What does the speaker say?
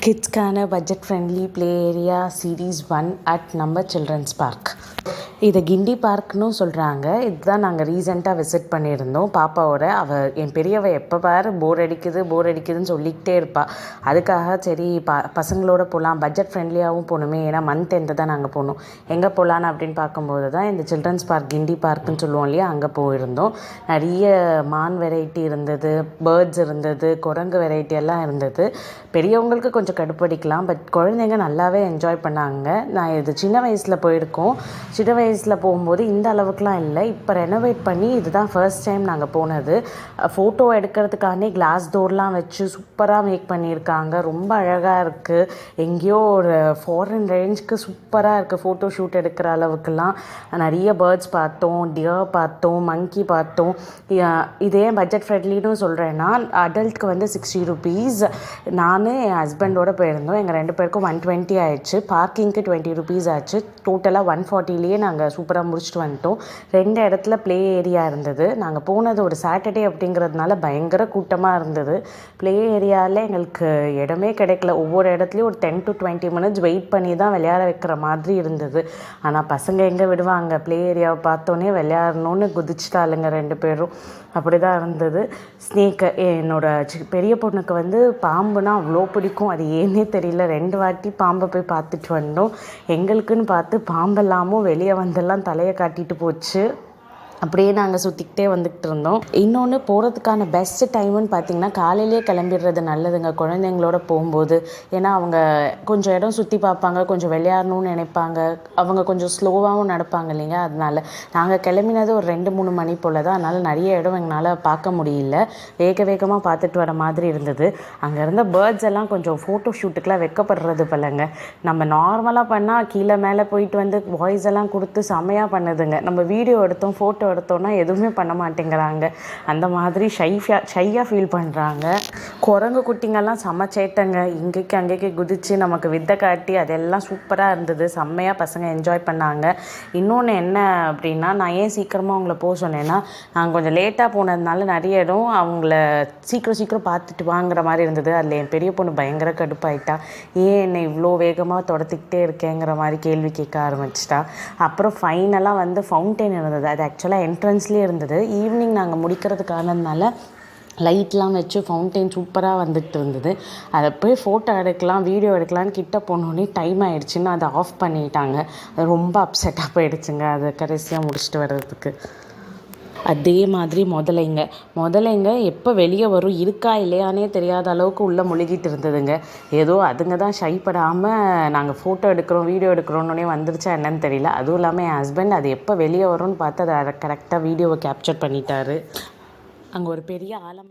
Kids Kidscanner Budget Friendly Play Area Series 1 at Number Children's Park. இதை கிண்டி பார்க்னு சொல்கிறாங்க இதுதான் நாங்கள் ரீசெண்டாக விசிட் பண்ணியிருந்தோம். பாப்பாவோட அவள் என் பெரியவ எப்போ பாரு போர் அடிக்குது போர் அடிக்குதுன்னு சொல்லிக்கிட்டே இருப்பாள் அதுக்காக சரி ப பசங்களோட போகலாம் பட்ஜெட் ஃப்ரெண்ட்லியாகவும் போகணுமே. ஏன்னா மந்த் எண்டு தான் நாங்கள் போகணும். எங்கே போகலான்னு அப்படின்னு பார்க்கும்போது தான் இந்த சில்ட்ரன்ஸ் பார்க் கிண்டி பார்க்குன்னு சொல்லுவோம் இல்லையா அங்கே போயிருந்தோம். நிறைய மான் வெரைட்டி இருந்தது பேர்ட்ஸ் இருந்தது குரங்கு வெரைட்டி எல்லாம் இருந்தது. பெரியவங்களுக்கு கொஞ்சம் கடுப்படிக்கலாம் பட் குழந்தைங்க நல்லாவே என்ஜாய் பண்ணாங்க. நான் இது சின்ன வயசில் போயிருக்கோம். சின்ன வயசில் போகும்போது இந்த அளவுக்குலாம் இல்லை. இப்போ ரெனோவேட் பண்ணி இதுதான் ஃபர்ஸ்ட் டைம் நாங்கள் போனது. ஃபோட்டோ எடுக்கிறதுக்கானே கிளாஸ் டோர்லாம் வச்சு சூப்பராக மேக் பண்ணியிருக்காங்க. ரொம்ப அழகாக இருக்குது எங்கேயோ ஒரு ஃபாரின் ரேஞ்சுக்கு சூப்பராக இருக்குது ஃபோட்டோ ஷூட் எடுக்கிற அளவுக்குலாம். நிறைய பேர்ட்ஸ் பார்த்தோம் டியர் பார்த்தோம் மங்கி பார்த்தோம். இதே ஏன் பட்ஜெட் ஃப்ரெண்ட்லின்னு சொல்கிறேன்னா அடல்ட்க்கு வந்து சிக்ஸ்டி ருபீஸ் நான் என் ஹஸ்பண்டோட போயிருந்தோம். எங்கள் ரெண்டு பேருக்கும் ஒன் டுவெண்ட்டி ஆயிடுச்சு. பார்க்கிங்க்கு டுவெண்ட்டி ருபீஸ் ஆச்சு. டோட்டலாக ஒன் ஃபார்ட்டிலேயே நாங்கள் சூப்பராக முடிச்சுட்டு வந்துட்டோம். ரெண்டு இடத்துல ப்ளே ஏரியா இருந்தது. நாங்கள் போனது ஒரு சாட்டர்டே அப்படிங்கிறதுனால பயங்கர கூட்டமாக இருந்தது. ப்ளே ஏரியாவில் எங்களுக்கு இடமே கிடைக்கல. ஒவ்வொரு இடத்துலையும் ஒரு ten to twenty minutes wait பண்ணி தான் விளையாட வைக்கிற மாதிரி இருந்தது. ஆனால் பசங்க எங்கே விடுவாங்க? ப்ளே ஏரியாவை பார்த்தோன்னே விளையாடணும்னு குதிச்சிட்டாளுங்க ரெண்டு பேரும். அப்படி தான் இருந்தது. ஸ்னேக்கு என்னோட சி- பெரிய பொண்ணுக்கு வந்து பாம்புனா அவ்வளோ பிடிக்கும். அது ஏன்னே தெரியல. ரெண்டு வாட்டி பாம்பை போய் பார்த்துட்டு வந்தோம். எங்களுக்குன்னு பார்த்து பாம்பெல்லாமும் வெளியே வந்தெல்லாம் தலையை காட்டிட்டு போச்சு. அப்படியே நாங்கள் சுற்றிக்கிட்டே வந்துக்கிட்டு இருந்தோம். இன்னொன்று போகிறதுக்கான பெஸ்ட் டைம்னு பார்த்தீங்கன்னா காலையிலேயே கிளம்பிடுறது நல்லதுங்க. குழந்தைங்களோட போகும்போது. ஏன்னா அவங்க கொஞ்சம் இடம் சுற்றி பார்ப்பாங்க கொஞ்சம் விளையாடணும்னு நினைப்பாங்க. அவங்க கொஞ்சம் ஸ்லோவாகவும் நடப்பாங்க இல்லைங்க அதனால் நாங்கள் கிளம்பினது ஒரு ரெண்டு மூணு மணி போல் தான் அதனால் நிறைய இடம் எங்களால் பார்க்க முடியல. வேக வேகமாக பார்த்துட்டு வர மாதிரி இருந்தது. அங்கே இருந்த பேர்ட்ஸ் எல்லாம் கொஞ்சம் ஃபோட்டோ ஷூட்டுக்கெலாம் வெக்கப்படுறது போலங்க. நம்ம நார்மலாக பண்ணால் கீழே மேலே போயிட்டு வந்து வாய்ஸ் எல்லாம் கொடுத்து செமையாக பண்ணுதுங்க. நம்ம வீடியோ எடுத்தோம் ஃபோட்டோ எடுத்தோன்னா எதுவுமே பண்ண மாட்டேங்கிறாங்க. அந்த மாதிரி ஷைஃபியா ஷையாக ஃபீல் பண்ணுறாங்க குரங்கு குட்டிங்கெல்லாம் சமைச்சேட்டங்க இங்கேக்கு அங்கேக்கு குதித்து நமக்கு வித்தை காட்டி அதெல்லாம் சூப்பராக இருந்தது. செம்மையாக பசங்க என்ஜாய் பண்ணாங்க. இன்னொன்று என்ன அப்படின்னா நான் ஏன் சீக்கிரமாக அவங்கள போக சொன்னேன்னா நான் கொஞ்சம் லேட்டாக போனதுனால நிறைய இடம் அவங்கள சீக்கிரம் சீக்கிரம் பார்த்துட்டு வாங்குற மாதிரி இருந்தது. அதில் என் பெரிய பொண்ணு பயங்கர கடுப்பாயிட்டா. ஏன் என்னை இவ்வளோ வேகமாக துரத்திக்கிட்டே இருக்கேங்கிற மாதிரி கேள்வி கேட்க ஆரம்பிச்சிட்டா. அப்புறம் ஃபைனலாக வந்து ஃபவுண்டெயின் இருந்தது. அது ஆக்சுவலாக என்ட்ரன்ஸ்லேயே இருந்தது. ஈவினிங் நாங்கள் முடிக்கிறதுக்கானதுனால லைட்லாம் வச்சு ஃபவுண்டெயின் சூப்பராக வந்துட்டு இருந்தது. அதை போய் ஃபோட்டோ எடுக்கலாம் வீடியோ எடுக்கலான்னு கிட்ட போனோடனே டைம் ஆகிடுச்சின்னு அதை ஆஃப் பண்ணிட்டாங்க. அது ரொம்ப அப்செட்டாக போயிடுச்சுங்க. அதை கடைசியாக முடிச்சுட்டு வர்றதுக்கு. அதே மாதிரி முதலைங்க. முதலைங்க எப்போ வெளியே வரும் இருக்கா இல்லையானே தெரியாத அளவுக்கு உள்ளே முழுகிட்டு இருந்ததுங்க. ஏதோ அதுங்க தான் ஷை படாமல் நாங்கள் ஃபோட்டோ எடுக்கிறோம் வீடியோ எடுக்கிறோன்னே வந்துருச்சா என்னன்னு தெரியல. அதுவும் இல்லாமல் என் ஹஸ்பண்ட் அது எப்போ வெளியே வரும்னு பார்த்து அதை கரெக்டாக வீடியோவை கேப்சர் பண்ணிட்டாரு. அங்கே ஒரு பெரிய ஆலம்